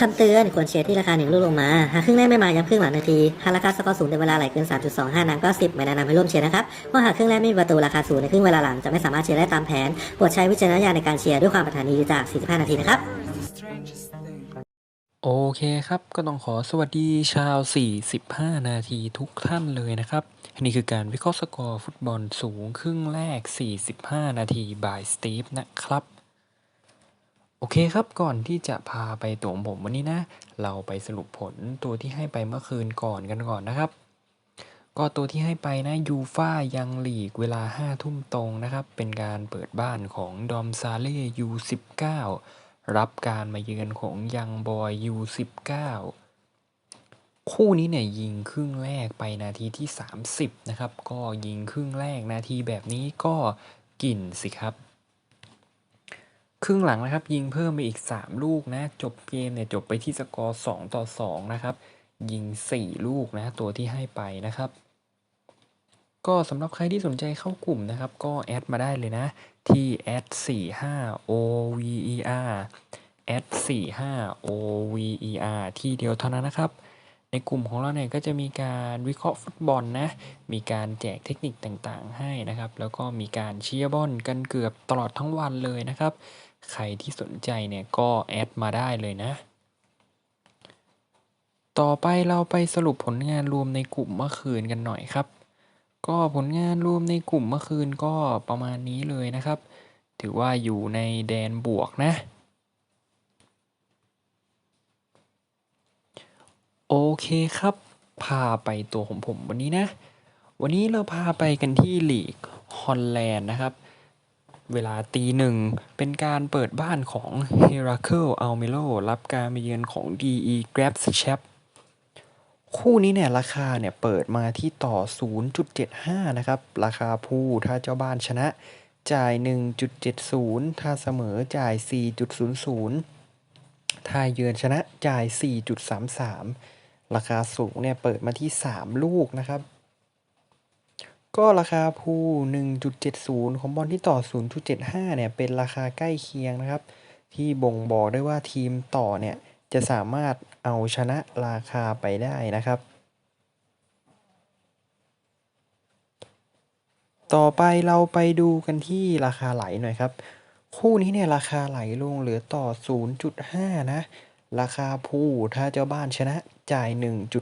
คำเตือนควรเชียร์ที่ราคาหนึ่งลูกลงมา หากครึ่งแรกไม่มาย้ำครึ่งหลังนาที หากราคาสกอร์สูงในเวลาไหลเกิน 3.25นั้นก็ 10 ไม่แนะนำให้ร่วมเชียร์นะครับเพราะหากครึ่งแรกไม่มีประตูราคาสูงในครึ่งเวลาหลังจะไม่สามารถเชียร์ได้ตามแผนโปรดใช้วิจารณญาณในการเชียร์ด้วยความปรารถนาดีจาก 45 นาทีนะครับโอเคครับ ก็ต้องขอสวัสดีชาว 45 นาทีทุกท่านเลยนะครับ นี่คือการวิเคราะห์สกอร์ฟุตบอลสูงครึ่งแรก 45 นาทีบายสตีฟนะครับ โอเคครับก่อนที่จะพาไปตัวของผมวันนี้นะ เราไปสรุปผลตัวที่ให้ไปเมื่อคืนก่อนกันก่อนนะครับ ก็ตัวที่ให้ไปนะยูฟ่ายังหลีกเวลา5ทุ่มตรงนะครับ เป็นการเปิดบ้านของดอมซาเล่ยู19รับการมาเยือนของยังบอยยู19คู่นี้เนี่ยยิงครึ่งแรกไปนาทีที่ 30 นะครับ ก็ยิงครึ่งแรกนาทีแบบนี้ก็กลิ่นสิครับ ครึ่งหลังนะครับ ยิงเพิ่มไปอีก 3 ลูกนะ จบเกมเนี่ยจบไปที่สกอร์2ต่อ2นะครับ ยิง 4 ลูกนะ ตัวที่ให้ไปนะครับ ก็สำหรับใครที่สนใจเข้ากลุ่มนะครับ ก็แอดมาได้เลยนะ ที่แอด45 over แอด45 over ที่เดียวเท่านั้นนะครับในกลุ่มของเราเนี่ยก็จะมีการวิเคราะห์ฟุตบอลนะ มีการแจกเทคนิคต่างๆให้นะครับ แล้วก็มีการเชียร์บอลกันเกือบตลอดทั้งวันเลยนะครับ ใครที่สนใจเนี่ยก็แอดมาได้เลยนะ ต่อไปเราไปสรุปผลงานรวมในกลุ่มเมื่อคืนกันหน่อยครับ ก็ผลงานรวมในกลุ่มเมื่อคืนก็ประมาณนี้เลยนะครับ ถือว่าอยู่ในแดนบวกนะโอเคครับ พาไปตัวของผมวันนี้นะ วันนี้เราพาไปกันที่ลีกฮอลแลนด์นะครับ เวลาตีหนึ่งเป็นการเปิดบ้านของ h e r a c l e Almelo รับการมาเยือนของ DE Grabs c h a p คู่นี้เนี่ยราคาเนี่ยเปิดมาที่ต่อ 0.75 นะครับ ราคาผู้ถ้าเจ้าบ้านชนะ จ่าย 1.70 ถ้าเสมอจ่าย 4.00 ถ้าเยือนชนะจ่าย 4.33 ราคาสูงเนี่ยเปิดมาที่ 3 ลูกนะครับ ก็ราคาผู้1.70 ของบอลที่ต่อ 0.75 เนี่ย เป็นราคาใกล้เคียงนะครับ ที่บ่งบอกได้ว่าทีมต่อเนี่ย จะสามารถเอาชนะราคาไปได้นะครับ ต่อไปเราไปดูกันที่ราคาไหลหน่อยครับ คู่นี้เนี่ยราคาไหลลงเหลือต่อ 0.5 นะ ราคาผู้ถ้าเจ้าบ้านชนะจ่าย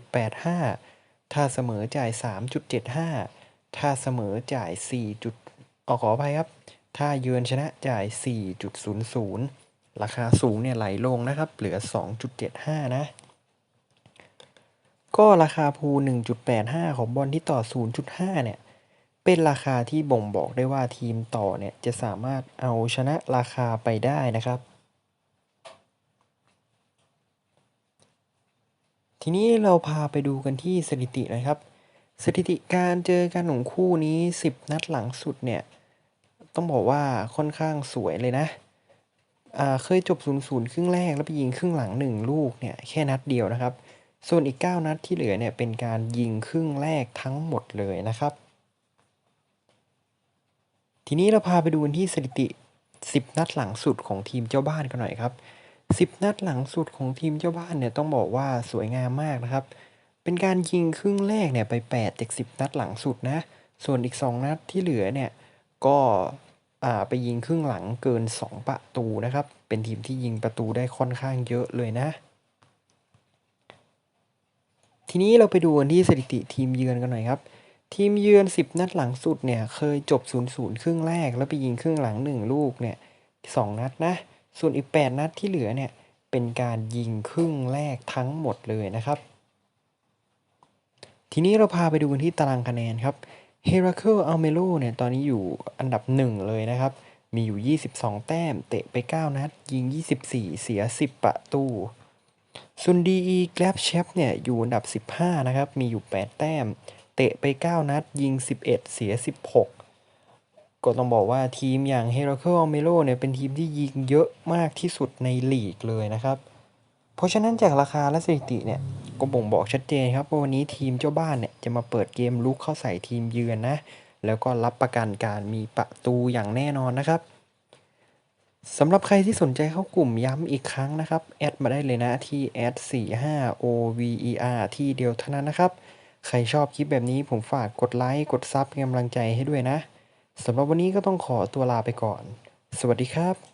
1.85 ถ้าเสมอจ่าย 3.75 ถ้าเสมอจ่าย 4. จุดออขออภัยครับ ถ้าเยือนชนะจ่าย 4.00 ราคาสูงเนี่ยไหลลงนะครับ เหลือ 2.75 นะ ก็ราคาภู1.85 ของบอลที่ต่อ 0.5 เนี่ย เป็นราคาที่บ่งบอกได้ว่าทีมต่อเนี่ย จะสามารถเอาชนะราคาไปได้นะครับทีนี้เราพาไปดูกันที่สถิตินะครับ สถิติการเจอกันของคู่นี้ 10 นัดหลังสุดเนี่ย ต้องบอกว่าค่อนข้างสวยเลยนะอ่าเคยจบ 0-0 ครึ่งแรกแล้วไปยิงครึ่งหลัง 1 ลูกเนี่ยแค่นัดเดียวนะครับ ส่วนอีก 9 นัดที่เหลือเนี่ยเป็นการยิงครึ่งแรกทั้งหมดเลยนะครับ ทีนี้เราพาไปดูที่สถิติ 10 นัดหลังสุดของทีมเจ้าบ้านกันหน่อยครับ 10 นัดหลังสุดของทีมเจ้าบ้านเนี่ยต้องบอกว่าสวยงามมากนะครับ เป็นการยิงครึ่งแรกเนี่ยไป8จาก10 นัดหลังสุดนะ ส่วนอีก 2 นัดที่เหลือเนี่ยก็ไปยิงครึ่งหลังเกิน 2 ประตูนะครับ เป็นทีมที่ยิงประตูได้ค่อนข้างเยอะเลยนะ ทีนี้เราไปดูกันที่สถิติทีมเยือนกันหน่อยครับ ทีมเยือน 10 นัดหลังสุดเนี่ยเคยจบ 0-0 ครึ่งแรก แล้วไปยิงครึ่งหลัง 1 ลูกเนี่ย2นัดนะ ส่วนอีก 8 นัดที่เหลือเนี่ยเป็นการยิงครึ่งแรกทั้งหมดเลยนะครับ ทีนี้เราพาไปดูกันที่ตารางคะแนนครับ h e r a c l e Almelo เนี่ยตอนนี้อยู่อันดับ 1 เลยนะครับ มีอยู่ 22 แต้ม เตะไป 9 นัด ยิง 24 เสีย 10 ประตูส่วน DE Grab c h e f เนี่ยอยู่อันดับ 15 นะครับ มีอยู่ 8 แต้ม เตะไป 9 นัด ยิง 11 เสีย 16 ก็ต้องบอกว่าทีมอย่าง h e r a c l e Almelo เนี่ยเป็นทีมที่ยิงเยอะมากที่สุดในลีกเลยนะครับ เพราะฉะนั้นจากราคาและสถิติเนี่ย ก็บ่งบอกชัดเจนครับว่าวันนี้ทีมเจ้าบ้านเนี่ยจะมาเปิดเกมลุกเข้าใส่ทีมเยือนนะ แล้วก็รับประกันการมีประตูอย่างแน่นอนนะครับสำหรับใครที่สนใจเข้ากลุ่มย้ำอีกครั้งนะครับ แอดมาได้เลยนะที่แอด45 over ที่เดียวเท่านั้นนะครับ ใครชอบคลิปแบบนี้ผมฝากกดไลค์ กดซับเป็นกำลังใจให้ด้วยนะสำหรับวันนี้ก็ต้องขอตัวลาไปก่อน สวัสดีครับ